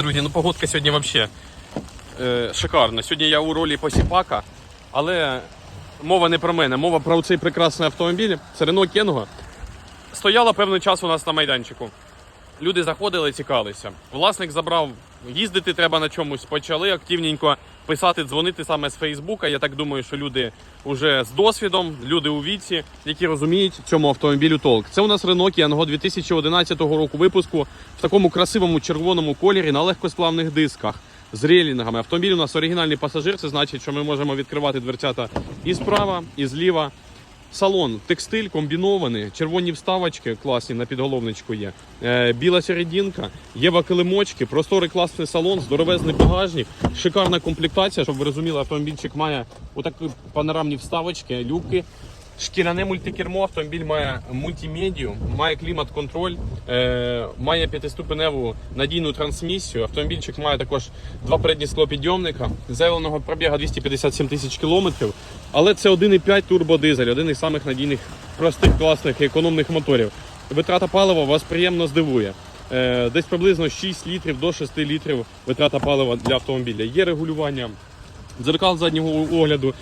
Друзі, ну погодка сьогодні взагалі е, шикарна. Сьогодні я у ролі посіпака, але мова не про мене, мова про цей прекрасний автомобіль. Це Renault Кенго. Стояла певний час у нас на майданчику. Люди заходили, цікавилися. Власник забрав, їздити треба на чомусь. Почали активненько писати, дзвонити саме з Фейсбука. Я так думаю, що люди вже з досвідом, люди у віці, які розуміють цьому автомобілю толк. Це у нас Renault Kangoo 2011 року випуску в такому красивому червоному кольорі на легкосплавних дисках. З релінгами. Автомобіль у нас оригінальний пасажир, це значить, що ми можемо відкривати дверцята і справа, і зліва. Салон, текстиль комбінований, червоні вставочки класні на підголовничку є. Е, біла серединка, є вакилимочки, просторий класний салон, здоровезний багажник, шикарна комплектація, щоб ви розуміли, автомобільчик має отакі панорамні вставочки, люки. Шкіряне мультикермо, автомобіль має мультимедію, має клімат-контроль, е, має п'ятиступеневу надійну трансмісію. Автомобільчик має також два передні склопідйомника, заявленого пробігу 257 тисяч кілометрів. Але це 1,5 турбодизель, один із самих надійних, простих, класних і економних моторів. Витрата палива вас приємно здивує. Е, десь приблизно 6 літрів до 6 літрів витрата палива для автомобіля. Є регулювання дзеркал заднього огляду.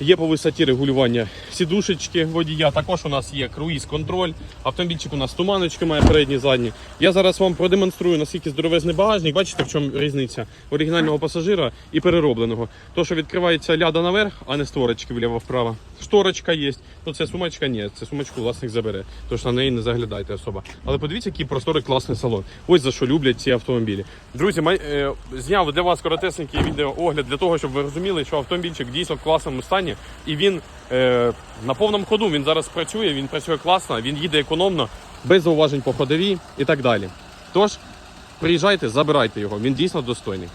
Є по висоті регулювання сідушечки водія. Також у нас є круїз-контроль. Автомобільчик у нас туманочки має передні, задні. Я зараз вам продемонструю, наскільки здоровезний багажник. Бачите, в чому різниця оригінального пасажира і переробленого. То, що відкривається ляда наверх, а не створочки вліво-вправо. Шторочка є. Ну це сумочка, ні, це сумочку власник забере. Тож на неї не заглядайте особа. Але подивіться, який просторий класний салон. Ось за що люблять ці автомобілі. Друзі, май, е, зняв для вас коротесенький відеоогляд для того, щоб ви розуміли, що автомобільчик дійсно в класному стані. І він е, на повному ходу він зараз працює, він працює класно, він їде економно, без зауважень по ходові і так далі. Тож, приїжджайте, забирайте його, він дійсно достойний.